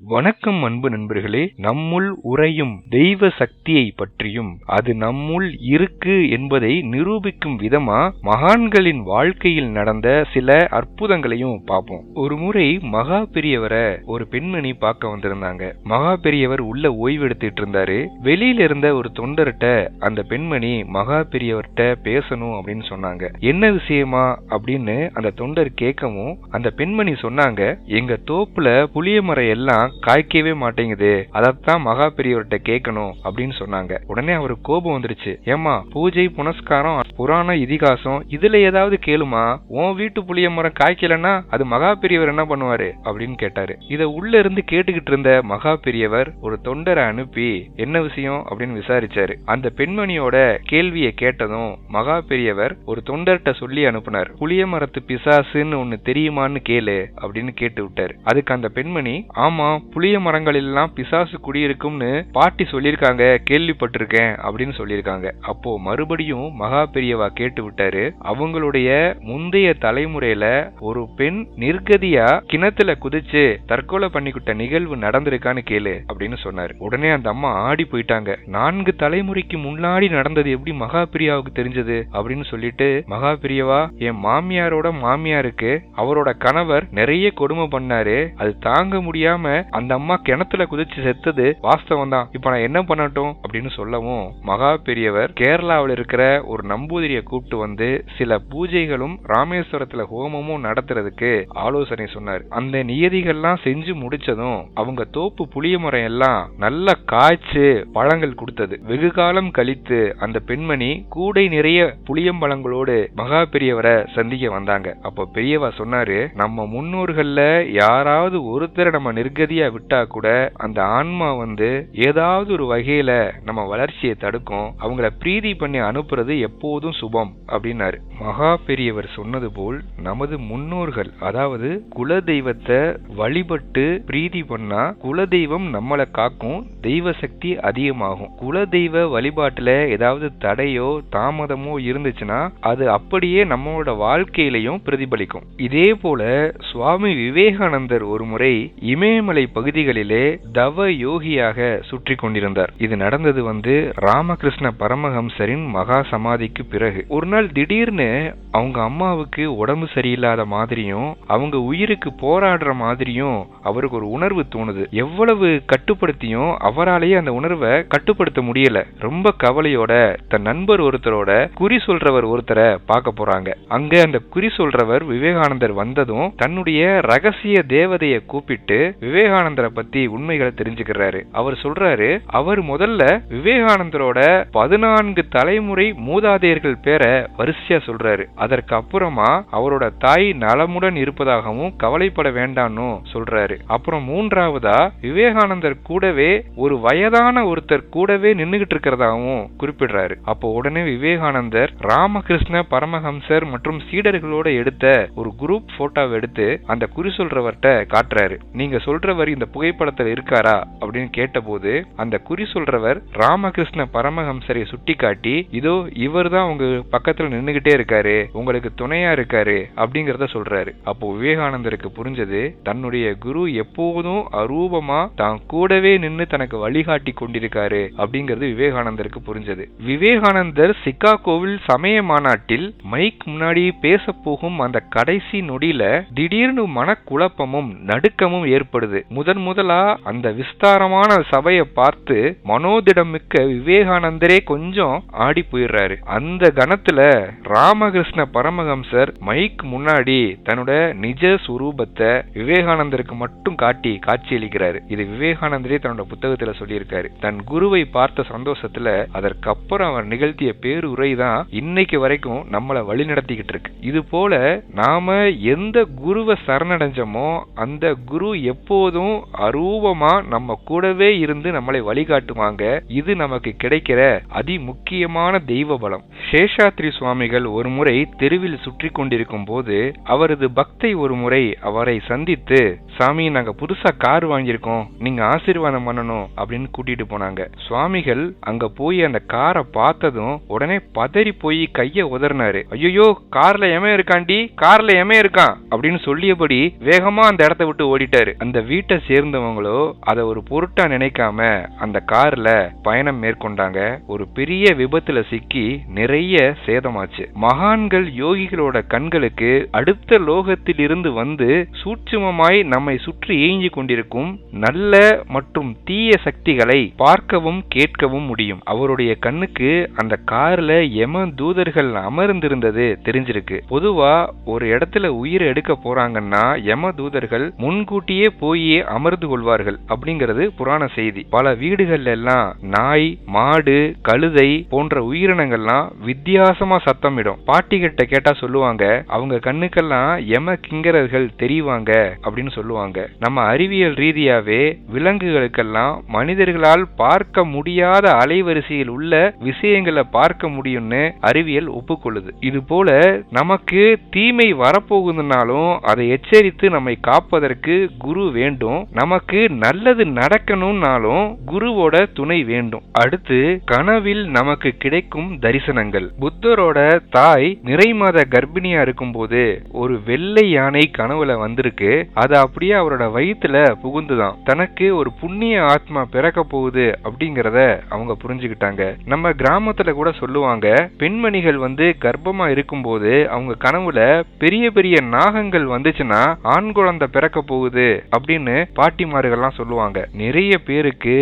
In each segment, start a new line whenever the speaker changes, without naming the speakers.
வணக்கம் அன்பு நண்பர்களே நம்முள் உறையும் தெய்வ சக்தியை பற்றியும் அது நம்முள் இருக்கு என்பதை நிரூபிக்கும் விதமா மகான்களின் வாழ்க்கையில் நடந்த சில அற்புதங்களையும் பார்ப்போம். ஒரு முறை மகா பெரியவரை ஒரு பெண்மணி பார்க்க வந்திருந்தாங்க. மகா பெரியவர் உள்ள ஓய்வு எடுத்துட்டு இருந்தாரு. வெளியில இருந்த ஒரு தொண்டர்கிட்ட அந்த பெண்மணி மகா பெரியவர்கிட்ட பேசணும் அப்படின்னு சொன்னாங்க. என்ன விஷயமா? அப்படின்னு அந்த தொண்டர் கேட்கவும் அந்த பெண்மணி சொன்னாங்க எங்க தோப்புல புளிய மரம் எல்லாம் காய்க்கவே மாட்டேங்குது. அதைத்தான் மகா பெரியவர்கிட்ட கேட்கணும் அப்படின்னு சொன்னாங்க. உடனே அவருக்கு கோபம் வந்துருச்சு. ஏமா பூஜை புனஸ்காரம் புராண இதிகாசம் இதுல ஏதாவது கேளுமா? உன் வீட்டு புளிய மரம் காய்க்கலன்னா அது மகா பெரியவர் என்ன பண்ணுவாரு? அப்படின்னு கேட்டாரு. இத உள்ள இருந்து கேட்டுக்கிட்டு இருந்த மகா பெரியவர் ஒரு தொண்டரை அனுப்பி என்ன விஷயம்? அப்படின்னு விசாரிச்சாரு. அந்த பெண்மணியோட கேள்வியை கேட்டதும் மகா பெரியவர் ஒரு தொண்டர்கிட்ட சொல்லி அனுப்புனார். புளிய மரத்து பிசாசுன்னு ஒண்ணு தெரியுமான்னு கேளு அப்படின்னு கேட்டு விட்டாரு. அதுக்கு அந்த பெண்மணி ஆமா புளிய மரங்களிலெல்லாம் பிசாசு குடியிருக்கும்னு பாட்டி சொல்லியிருக்காங்க கேள்விப்பட்டிருக்கேன் அப்படின்னு சொல்லியிருக்காங்க. அப்போ மறுபடியும் மகா பெரியவா கேட்டு விட்டாரு அவங்களுடைய முந்தைய தலைமுறையில ஒரு பெண் நிர்கதியா கிணத்துல குதிச்சு தற்கொலை பண்ணிக்கிட்ட நிகழ்வு நடந்திருக்கான்னு கேளு அப்படின்னு சொன்னாரு. உடனே அந்த அம்மா ஆடி போயிட்டாங்க. நான்கு தலைமுறைக்கு முன்னாடி நடந்தது எப்படி மகா பிரியாவுக்கு தெரிஞ்சது அப்படின்னு சொல்லிட்டு மகா பிரியவா என் மாமியாரோட மாமியாருக்கு அவரோட கணவர் நிறைய கொடுமை பண்ணாரு. அது தாங்க முடியாம அந்த அம்மா கிணத்துல குதிச்சு செத்தது வாஸ்தவம் தான் இப்ப நான் என்ன பண்ணட்டும் அப்படின்னு சொல்லவும் மகா பெரியவர் கேரளாவில் இருக்கிற ஒரு நம்பூதிரிய கூப்பிட்டு வந்து சில பூஜைகளும் ராமேஸ்வரத்துல ஹோமமும் நடத்துறதுக்கு ஆலோசனை சொன்னார். அந்த நியதிகள்லாம் செஞ்சு முடிச்சதும் அவங்க தோப்பு புளிய மரம் எல்லாம் நல்லா காய்ச்சு பழங்கள் கொடுத்தது. வெகு காலம் கழித்து அந்த பெண்மணி கூடை நிறைய புளியம்பழங்களோடு மகா பெரியவரை சந்திக்க வந்தாங்க. அப்போ பெரியவா சொன்னாரு நம்ம முன்னோர்கள்ல யாராவது ஒருத்தரை நம்ம நிர்கதி நிர்கதியா விட்டா கூட அந்த ஆன்மா வந்து ஏதாவது ஒரு வகையில நம்ம வளர்ச்சியை தடுக்கும். அவங்கள பிரீதி பண்ணி அனுப்புறது எப்போதும் சுபம் அப்படின்னாரு. மகா பெரியவர் சொன்னது போல் நமது முன்னோர்கள் அதாவது குல தெய்வத்தை வழிபட்டு பிரீதி பண்ணா குல தெய்வம் நம்மளை காக்கும் தெய்வ சக்தி அதிகமாகும். குல தெய்வ வழிபாட்டுல ஏதாவது தடையோ தாமதமோ இருந்துச்சுன்னா அது அப்படியே நம்மளோட வாழ்க்கையிலையும் பிரதிபலிக்கும். இதே போல சுவாமி விவேகானந்தர் ஒரு முறை இமயமலை பகுதிகளிலே தவ யோகியாக சுற்றி கொண்டிருந்தார். இது நடந்தது வந்து ராமகிருஷ்ண பரமஹம்சரின் மகா சமாதிக்கு பிறகு. ஒரு நாள் திடீர்னு அவங்க அம்மாவுக்கு உடம்பு சரியில்லாத மாதிரியும் அவங்க உயிருக்கு போராடுற மாதிரியும் அவருக்கு ஒரு உணர்வு தோணுது. எவ்வளவு கட்டுப்படுத்தியும் அவராலேயே அந்த உணர்வை கட்டுப்படுத்த முடியல. ரொம்ப கவலையோட தன் நண்பர் ஒருத்தரோட குறி சொல்றவர் ஒருத்தரை பார்க்க போறாங்க. அங்க அந்த குறி சொல்றவர் விவேகானந்தர் வந்ததும் தன்னுடைய ரகசிய தேவதையை கூப்பிட்டு விவேகானந்தரை பத்தி உண்மைகளை தெரிஞ்சுக்கிறாரு. அவர் சொல்றாரு அவர் முதல்ல விவேகானந்தரோட பதினான்கு தலைமுறை மூதாதையர்கள் பேரை வரிசையா சொல்றாரு. அதற்கு அப்புறமா அவரோட தாய் நலமுடன் இருப்பதாகவும் கவலைப்பட வேண்டாம்னு சொல்றாரு. அப்புறம் மூன்றாவதா விவேகானந்தர் கூடவே ஒரு வயதான ஒருத்தர் கூடவே நின்னுகிட்டு இருக்கிறதாகவும் குறிப்பிடுறாரு. அப்போ உடனே விவேகானந்தர் ராமகிருஷ்ண பரமஹம்சர் மற்றும் சீடர்களோட எடுத்த ஒரு குரூப் போட்டோவை எடுத்து அந்த குறி சொல்றவர்கிட்ட காட்டுறாரு. நீங்க சொல்றவர் இந்த புகைப்படத்துல இருக்காரா அப்படின்னு கேட்டபோது அந்த குறி சொல்றவர் ராமகிருஷ்ண பரமஹம்சரை சுட்டி காட்டி இதோ இவர் தான் உங்க பக்கத்துல நின்னுகிட்டே இருக்காரு உங்களுக்கு துணையா இருக்காரு அப்படிங்கறத சொல்றாரு. அப்போ விவேகானந்தருக்கு புரிஞ்சது தன்னுடைய குரு எப்போதும் அரூபமா தான் கூடவே நின்னு தனக்கு வழிகாட்டி கொண்டிருக்காரு அப்படிங்கிறது விவேகானந்தருக்கு புரிஞ்சது. விவேகானந்தர் சிக்காகோவில் சமய மாநாட்டில் மைக் முன்னாடி பேச போகும் அந்த கடைசி நொடியில திடீர்னு மனக்குழப்பமும் நடுக்கமும் ஏற்படுது. முதன் முதலா அந்த விஸ்தாரமான சபையை பார்த்து மனோதிடம் மிக்க விவேகானந்தரே கொஞ்சம் ஆடி போயிடுறாரு. அந்த கணத்துல ராமகிருஷ்ண பரமஹம்சர் மைக் முன்னாடி தன்னோட நிஜ சுரூபத்தை விவேகானந்தருக்கு மட்டும் காட்டி காட்சியளிக்கிறாரு. இது விவேகானந்தரே தன்னோட புத்தகத்துல சொல்லியிருக்காரு. தன் குருவை பார்த்த சந்தோஷத்துல அதற்கப்புறம் அவர் நிகழ்த்திய பேருரை தான் இன்னைக்கு வரைக்கும் நம்மளை வழி நடத்திக்கிட்டு இருக்கு. இது போல நாம எந்த குருவை சரணடைஞ்சோமோ அந்த குரு எப்போது எப்பொழுதும் அரூபமா நம்ம கூடவே இருந்து நம்மளை வழிகாட்டுவாங்க இது நமக்கு கிடைக்கிற அதி முக்கியமான தெய்வ பலம் சேஷாத்ரி சுவாமிகள் ஒரு முறை தெருவில் சுற்றி கொண்டிருக்கும் போது அவரது பக்தை ஒரு முறை அவரை சந்தித்து சாமி நாங்க புதுசா கார் வாங்கியிருக்கோம். நீங்க ஆசீர்வாதம் பண்ணணும். அப்படின்னு கூட்டிட்டு போனாங்க. சுவாமிகள் அங்க போய் அந்த காரை பார்த்ததும் உடனே பதறி போய் கைய உதறினாரு. ஐயோ கார்ல எமன் இருக்காண்டி கார்ல எமன் இருக்கான்? அப்படின்னு சொல்லியபடி வேகமா அந்த இடத்த விட்டு ஓடிட்டாரு. அந்த வீட்டு சேர்ந்தவங்களோ அதை ஒரு பொருட்டா நினைக்காம அந்த கார்ல பயணம் மேற்கொண்டாங்க. ஒரு பெரிய விபத்துல சிக்கி நிறைய சேதமாச்சு. மகான்கள் யோகிகளோட கண்களுக்கு அடுத்த லோகத்தில் இருந்து வந்து சூட்சுமமாய் நம்மை சுற்றி ஏங்கி கொண்டிருக்கும் நல்ல மற்றும் தீய சக்திகளை பார்க்கவும் கேட்கவும் முடியும். அவருடைய கண்ணுக்கு அந்த கார்ல எம தூதர்கள் அமர்ந்திருந்தது தெரிஞ்சிருக்கு. பொதுவா ஒரு இடத்துல உயிர் எடுக்க போறாங்கன்னா யம தூதர்கள் முன்கூட்டியே போய் அமர்ந்து கொள்வார்கள். அப்படிங்கிறது புராண செய்தி. பல வீடுகள்ல எல்லாம் நாய் மாடு கழுதை போன்ற உயிரினங்கள்லாம் வித்தியாசமா சத்தமிடும். பாட்டி கிட்ட கேட்டா சொல்லுவாங்க அவங்க கண்ணுக்கெல்லாம் எம கிங்கரர்கள் தெரிவாங்க அப்படின்னு சொல்லுவாங்க. நம்ம அறிவியல் ரீதியாவே விலங்குகளுக்கெல்லாம் மனிதர்களால் பார்க்க முடியாத அலைவரிசையில் உள்ள விஷயங்களை பார்க்க முடியும்னு அறிவியல் ஒப்புக்கொள்ளுது. இது போல நமக்கு தீமை வரப்போகுதுனாலும் அதை எச்சரித்து நம்மை காப்பதற்கு குரு வேண்டும். நமக்கு நல்லது நடக்கணும்னாலும் குருவோட துணை வேண்டும். அடுத்து கனவில் நமக்கு கிடைக்கும் தரிசனங்கள். புத்தரோட தாய் நிறைமாத கர்ப்பிணியா இருக்கும்போது ஒரு வெள்ளை யானை கனவுல வந்திருக்கு. அது அப்படியே அவரோட வயித்துல புகுந்துதான். தனக்கு ஒரு புண்ணிய ஆத்மா பிறக்க போகுது அப்படிங்கிறத அவங்க புரிஞ்சுக்கிட்டாங்க. நம்ம கிராமத்துல கூட சொல்லுவாங்க பெண்மணிகள் வந்து கர்ப்பமா இருக்கும்போது அவங்க கனவுல பெரிய பெரிய நாகங்கள் வந்துச்சுன்னா ஆண் குழந்தை பிறக்க போகுது அப்படின்னு பாட்டிமார்கள்லாம் சொல்லுவாங்க. நிறைய பேருக்கு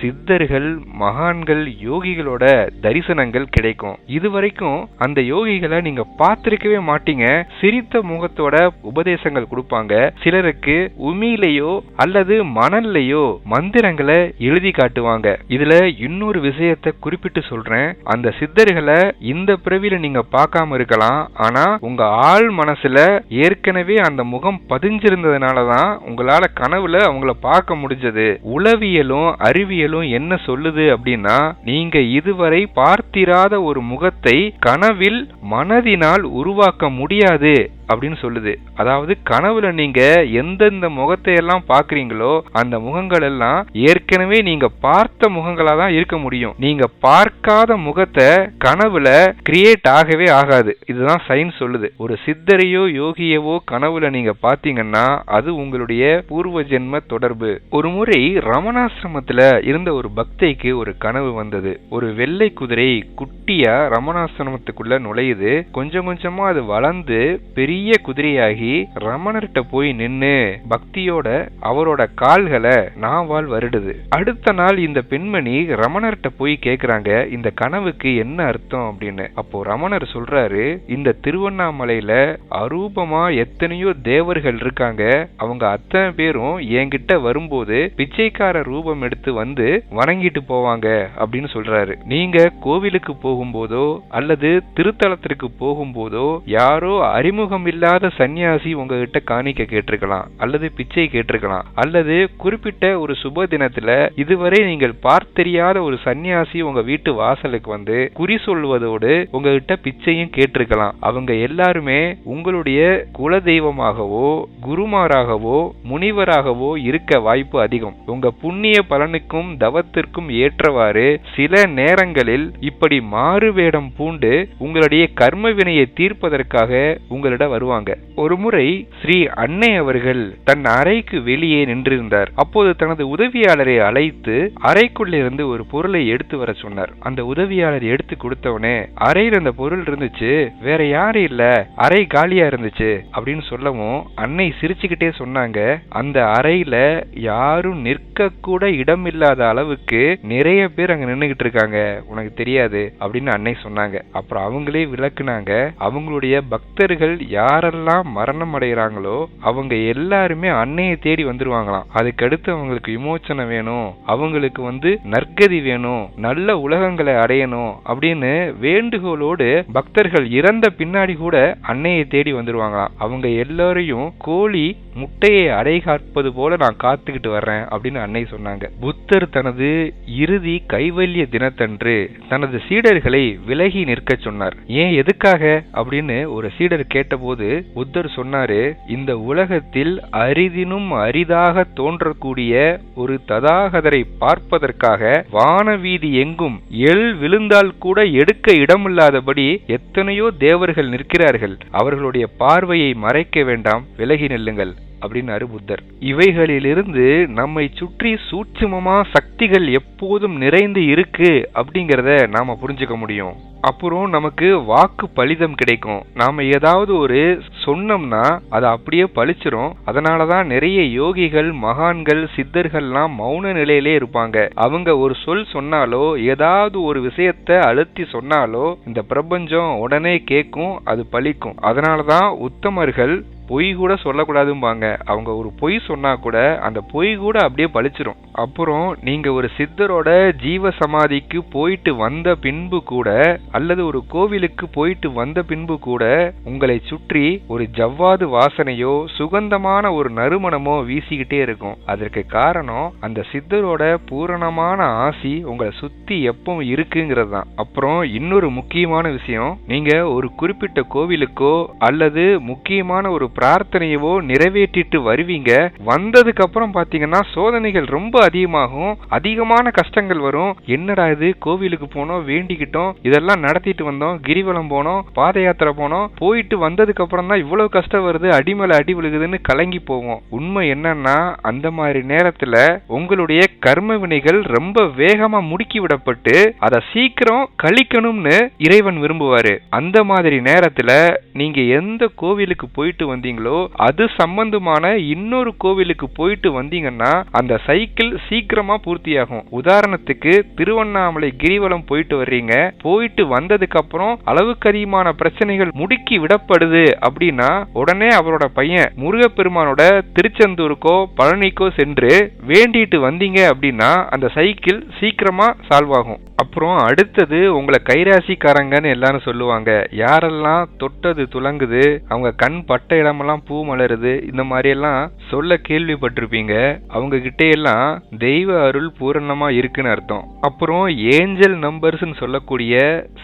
சித்தர்கள் மகான்கள் யோகிகளோட தரிசனங்கள் கிடைக்கும். இதுவரைக்கும் அந்த யோகிகளை நீங்க பார்த்திருக்கவே மாட்டீங்க. சிரித்த முகத்தோட உபதேசங்கள் கொடுப்பாங்க. சிலருக்கு உமியிலையோ அல்லது மணல்லையோ மந்திரங்களை எழுதி காட்டுவாங்க. இதுல இன்னொரு விஷயத்தை குறிப்பிட்டு சொல்றேன். அந்த சித்தர்களை இந்த பிறவியில நீங்க பார்க்காம இருக்கலாம். ஆனா உங்க ஆள் மனசுல ஏற்கனவே அந்த முகம் பதிஞ்சிருந்ததுனாலதான் உங்களால கனவு கனவுல அவங்கள பார்க்க முடிஞ்சது. உளவியலும் அறிவியலும் என்ன சொல்லுது அப்படின்னா நீங்க இதுவரை பார்த்திராத ஒரு முகத்தை கனவில் மனதினால் உருவாக்க முடியாது. அப்படின்னு சொல்லுது. அதாவது கனவுல நீங்க எந்தெந்த முகத்தை எல்லாம் பாக்குறீங்களோ அந்த முகங்கள் எல்லாம் ஏற்கனவே நீங்க பார்த்த முகங்களா தான் இருக்க முடியும். நீங்க பார்க்காத முகத்தை கனவுல கிரியேட் ஆகவே ஆகாது. இதுதான் சயின்ஸ் சொல்லுது. ஒரு சித்தரையோ யோகியவோ கனவுல நீங்க பாத்தீங்கன்னா அது உங்களுடைய பூர்வ ஜென்ம தொடர்பு. ஒரு முறை ரமணாசிரமத்துல இருந்த ஒரு பக்தைக்கு ஒரு கனவு வந்தது. ஒரு வெள்ளை குதிரை குட்டியா ரமணாசிரமத்துக்குள்ள நுழையுது. கொஞ்சம் கொஞ்சமா அது வளர்ந்து பெரிய குதிரையாகி ரமணர்கிட்ட போய் நின்னு பக்தியோட அவரோட கால்களை நாவால் வருடுது. அடுத்த நாள் இந்த பெண்மணி ரமணர்கிட்ட போய் கேக்குறாங்க இந்த கனவுக்கு என்ன அர்த்தம்? அப்படின்னு. அப்போ ரமணர் சொல்றாரு இந்த திருவண்ணாமலையில அரூபமா எத்தனையோ தேவர்கள் இருக்காங்க. அவங்க அத்தனை பேரும் என்கிட்ட வரும்போது பிச்சைக்கார ரூபம் எடுத்து வந்து வணங்கிட்டு போவாங்க அப்படின்னு சொல்றாரு. நீங்க கோவிலுக்கு போகும்போதோ அல்லது திருத்தலத்திற்கு போகும்போதோ யாரோ அறிமுகம் இல்லாத சன்னியாசி உங்ககிட்ட காணிக்க கேட்டிருக்கலாம் அல்லது பிச்சை கேட்டிருக்கலாம் அல்லது குறிப்பிட்ட ஒரு சுப தினத்துல இதுவரை நீங்கள் பார்த்தெரியாத ஒரு சன்னியாசி உங்க வீட்டு வாசலுக்கு வந்து குறி சொல்வதோடு உங்ககிட்ட பிச்சையும் கேட்டிருக்கலாம். அவங்க எல்லாருமே உங்களுடைய குல தெய்வமாகவோ குருமாராகவோ முனிவராகவோ இருக்க வாய்ப்பு அதிகம். உங்க புண்ணிய பலனுக்கும் தவத்திற்கும் ஏற்றவாறு சில நேரங்களில் இப்படி மாறு வேடம் பூண்டு உங்களுடைய கர்ம வினையை தீர்ப்பதற்காக உங்களிடம் வருவாங்க. ஒரு முறை ஸ்ரீ அன்னை அவர்கள் தன் அறைக்கு வெளியே நின்றிருந்தார். அப்போது தனது உதவியாளரை அழைத்து அறைக்குள்ளிருந்து ஒரு பொருளை எடுத்து வர சொன்னார். அந்த உதவியாளர் எடுத்து கொடுத்தவனே அறையில் அந்த பொருள் இருந்துச்சு. வேற யாரும் இல்ல. அறை காலியா இருந்துச்சு. அப்படின்னு சொல்லவும் அன்னை சிரிச்சுக்கிட்டே சொன்னாங்க. அந்த அறையில யாரும் நிற்க கூட இடம் இல்லாத அளவுக்கு நிறைய பேர் அங்க நின்னுகிட்டு இருக்காங்க. உனக்கு தெரியாது. அப்படின்னு அன்னை சொன்னாங்க. அப்புறம் அவங்களே விளக்குனாங்க. அவங்களுடைய பக்தர்கள் யாரெல்லாம் மரணம் அடைகிறாங்களோ அவங்க எல்லாருமே அன்னையை தேடி வந்துருவாங்களாம். அதுக்கடுத்து அவங்களுக்கு விமோச்சனை வேணும். அவங்களுக்கு வந்து நற்கதி வேணும். நல்ல உலகங்களை அடையணும் அப்படின்னு வேண்டுகோளோடு பக்தர்கள் இறந்த பின்னாடி கூட அன்னையை தேடி வந்துருவாங்களாம். அவங்க எல்லாரையும் கோழி முட்டையை அடை காப்பது போல நான் காத்துக்கிட்டு வர்றேன் அப்படின்னு அன்னை சொன்னாங்க. புத்தர் தனது இறுதி கைவல்ய தினத்தன்று தனது சீடர்களை விலகி நிற்க சொன்னார். ஏன் எதுக்காக? அப்படின்னு ஒரு சீடர் கேட்டபோது போது புத்தர் சொன்னாரு இந்த உலகத்தில் அரிதினும் அரிதாக தோன்றக்கூடிய ஒரு ததாகதரை பார்ப்பதற்காக வானவீதி எங்கும் எள் விழுந்தால் கூட எடுக்க இடமில்லாதபடி எத்தனையோ தேவர்கள் நிற்கிறார்கள். அவர்களுடைய பார்வையை மறைக்க வேண்டாம். விலகி நில்லுங்கள். அப்படின்னாரு புத்தர். இவைகளிலிருந்து நம்மை சுற்றி சூட்சுமமா சக்திகள் எப்போதும் நிறைந்து இருக்கு அப்படிங்கிறத நாம புரிஞ்சுக்க முடியும். அப்புறம் நமக்கு வாக்கு பலிதம் கிடைக்கும். நாம ஏதாவது ஒரு சொன்னோம்னா அது அப்படியே பழிச்சிரும். அதனாலதான் நிறைய யோகிகள் மகான்கள் சித்தர்கள்லாம் மௌன நிலையிலே இருப்பாங்க. அவங்க ஒரு சொல் சொன்னாலோ ஏதாவது ஒரு விஷயத்த அழுத்தி சொன்னாலோ இந்த பிரபஞ்சம் உடனே கேட்கும் அது பழிக்கும். அதனாலதான் உத்தமர்கள் பொய் கூட சொல்லக்கூடாதும்பாங்க. அவங்க ஒரு பொய் சொன்னா கூட அந்த பொய் கூட அப்படியே பழிச்சிரும். அப்புறம் நீங்கள் ஒரு சித்தரோட ஜீவ சமாதிக்கு போயிட்டு வந்த பின்பு கூட அல்லது ஒரு கோவிலுக்கு போயிட்டு வந்த பின்பு கூட உங்களை சுற்றி ஒரு ஜவ்வாது வாசனையோ சுகந்தமான ஒரு நறுமணமோ வீசிக்கிட்டே இருக்கும். அதற்கு காரணம் அந்த சித்தரோட பூரணமான ஆசி உங்களை சுத்தி எப்பவும் இருக்குங்கிறது தான் அப்புறம் இன்னொரு முக்கியமான விஷயம் நீங்க ஒரு குறிப்பிட்ட கோவிலுக்கோ அல்லது முக்கியமான ஒரு பிரார்த்தனையவோ நிறைவேற்றிட்டு வருவீங்க. வந்ததுக்கு அப்புறம் பாத்தீங்கன்னா சோதனைகள் ரொம்ப அதிகமாகும். அதிகமான கஷ்டங்கள் வரும். என்னடா இது? கோவிலுக்கு போனோம் வேண்டிக்கிட்டோம். இதெல்லாம் நடத்திட்டு வந்தோம். கிரிவலம் போனோம் பாத யாத்திரை போனோம். போயிட்டு வந்ததுக்கு அப்புறம் தான் இவ்வளவு கஷ்டம் வருது. அடிமலை அடி விழுகுதுன்னு கலங்கி போவோம். உண்மை என்னன்னா அந்த மாதிரி நேரத்துல உங்களுடைய கர்ம வினைகள் ரொம்ப வேகமா முடுக்கி விடப்பட்டு அதை சீக்கிரம் கழிக்கணும்னு இறைவன் விரும்புவாரு. அந்த மாதிரி நேரத்துல நீங்க எந்த கோவிலுக்கு போயிட்டு வந்தீங்களோ அது சம்பந்தமான இன்னொரு கோவிலுக்கு போயிட்டு வந்தீங்கன்னா அந்த சைக்கிள் சீக்கிரமா பூர்த்தியாகும். உதாரணத்துக்கு திருவண்ணாமலை கிரிவலம் போயிட்டு வர்றீங்க. போயிட்டு வந்ததுக்கு அப்புறம் அளவுக்கு அதிகமான பிரச்சனைகள் முடுக்கி விடப்படுது அப்படின்னா உடனே அவரோட பையன் முருகப்பெருமானோட திருச்செந்தூருக்கோ பழனிக்கோ சென்று வேண்டிட்டு வந்தீங்க அப்படின்னா அந்த சைக்கிள் சீக்கிரமா சால்வ் ஆகும். அப்புறம் அடுத்தது உங்களை கைராசிக்காரங்கன்னு எல்லாரும் சொல்லுவாங்க. யாரெல்லாம் தொட்டது துலங்குது அவங்க கண் பட்ட இடமெல்லாம் பூ மலருது இந்த மாதிரி எல்லாம் சொல்ல கேள்விப்பட்டிருப்பீங்க. அவங்க கிட்டே எல்லாம் தெய்வ அருள் பூரணமா இருக்குன்னு அர்த்தம். அப்புறம் ஏஞ்சல் நம்பர்ஸ்னு சொல்லக்கூடிய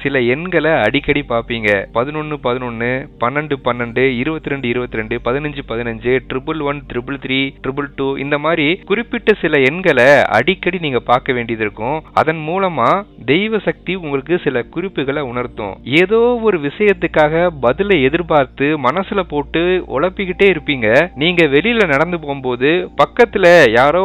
சில எண்களை அடிக்கடி பார்ப்பீங்க. பதினொன்னு பதினொன்னு பன்னெண்டு பன்னெண்டு இருபத்தி ரெண்டு இருபத்தி ரெண்டு பதினஞ்சு பதினஞ்சு triple one triple three triple two இந்த மாதிரி குறிப்பிட்ட சில எண்களை அடிக்கடி நீங்க பார்க்க வேண்டியது இருக்கும். அதன் மூலமா தெய்வ சக்தி உங்களுக்கு சில குறிப்புகளை உணர்த்தும். ஏதோ ஒரு விஷயத்துக்காக பதிலை எதிர்பார்த்து மனசுல போட்டு உழப்பிக்கிட்டே இருப்பீங்க. நீங்க வெளியில நடந்து போகும்போது பக்கத்துல யாரோ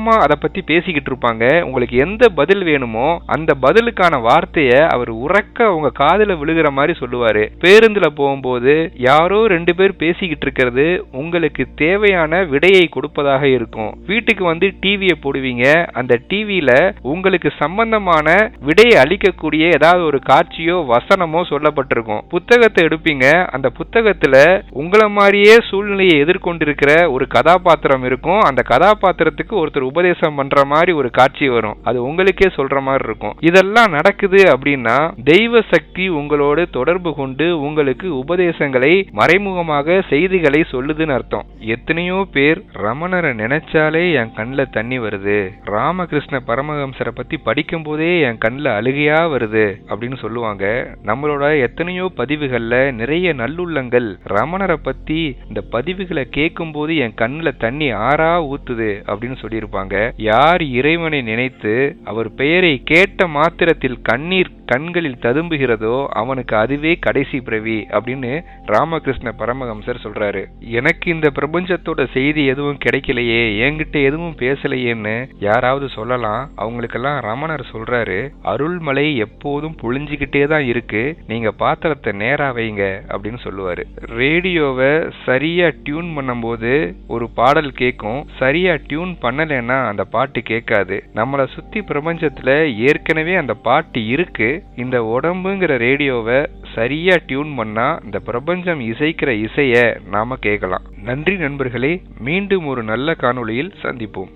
பலமா அதை பத்தி பேசிக்கிட்டு இருப்பாங்க. உங்களுக்கு எந்த பதில் வேணுமோ அந்த பதிலுக்கான வார்த்தையை அவர் உறக்க உங்க காதில் விழுகிற மாதிரி சொல்லுவாரு. பேருந்துல போகும்போது யாரோ ரெண்டு பேர் பேசிக்கிட்டு இருக்கிறது உங்களுக்கு தேவையான விடையை கொடுப்பதாக இருக்கும். வீட்டுக்கு வந்து டிவியை போடுவீங்க. அந்த டிவியில உங்களுக்கு சம்பந்தமான விடையை அளிக்கக்கூடிய ஏதாவது ஒரு காட்சியோ வசனமோ சொல்லப்பட்டிருக்கும். புத்தகத்தை எடுப்பீங்க. அந்த புத்தகத்துல உங்களை மாதிரியே சூழ்நிலையை எதிர்கொண்டிருக்கிற ஒரு கதாபாத்திரம் இருக்கும். அந்த கதாபாத்திரத்துக்கு ஒருத்தர் உபதேசம் பண்ற மாதிரி ஒரு காட்சி வரும். அது உங்களுக்கே சொல்ற மாதிரி இருக்கும். இதெல்லாம் நடக்குது அப்படின்னா தெய்வ சக்தி உங்களோடு தொடர்பு கொண்டு உங்களுக்கு உபதேசங்களை மறைமுகமாக செய்திகளை சொல்லுதுன்னு அர்த்தம். எத்தனையோ பேர் ரமணரை நினைச்சாலே என் கண்ணில் தண்ணி வருது. ராமகிருஷ்ண பரமஹம்சரை பத்தி படிக்கும் போதே என் கண்ணில் அழுகையா வருது அப்படின்னு சொல்லுவாங்க. நம்மளோட எத்தனையோ பதிவுகள்ல நிறைய நல்லுள்ளங்கள் ரமணரை பத்தி இந்த பதிவுகளை கேட்கும் போது என் கண்ணுல தண்ணி ஆறா ஊத்துது அப்படின்னு சொல்லியிருப்பாங்க. யார் இறைவனை நினைத்து அவர் பெயரை கேட்ட மாத்திரத்தில் கண்ணீர் கண்களில் ததும்புகிறதோ அவனுக்கு அதுவே கடைசி பிறவி அப்படின்னு ராமகிருஷ்ண பரமஹம்சர் சொல்றாரு. எனக்கு இந்த பிரபஞ்சத்தோட செய்தி எதுவும் கிடைக்கலையே என்கிட்ட எதுவும் பேசலையேன்னு யாராவது சொல்லலாம்? அவங்களுக்கெல்லாம் ரமணர் சொல்றாரு அருள்மலை எப்போதும் புழிஞ்சுக்கிட்டே தான் இருக்கு நீங்க பாத்திரத்தை நேரா வைங்க அப்படின்னு சொல்லுவாரு. ரேடியோவை சரியா டியூன் பண்ணும்போது ஒரு பாடல் கேட்கும் சரியா டியூன் பண்ணலைன்னா அந்த பாட்டு கேட்காது. நம்மளை சுத்தி பிரபஞ்சத்துல ஏற்கனவே அந்த பாட்டு இருக்கு. இந்த உடம்புங்கிற ரேடியோவை சரியா டியூன் பண்ணா இந்த பிரபஞ்சம் இசைக்கிற இசைய நாம கேட்கலாம். நன்றி நண்பர்களே மீண்டும் ஒரு நல்ல காணொளியில் சந்திப்போம்.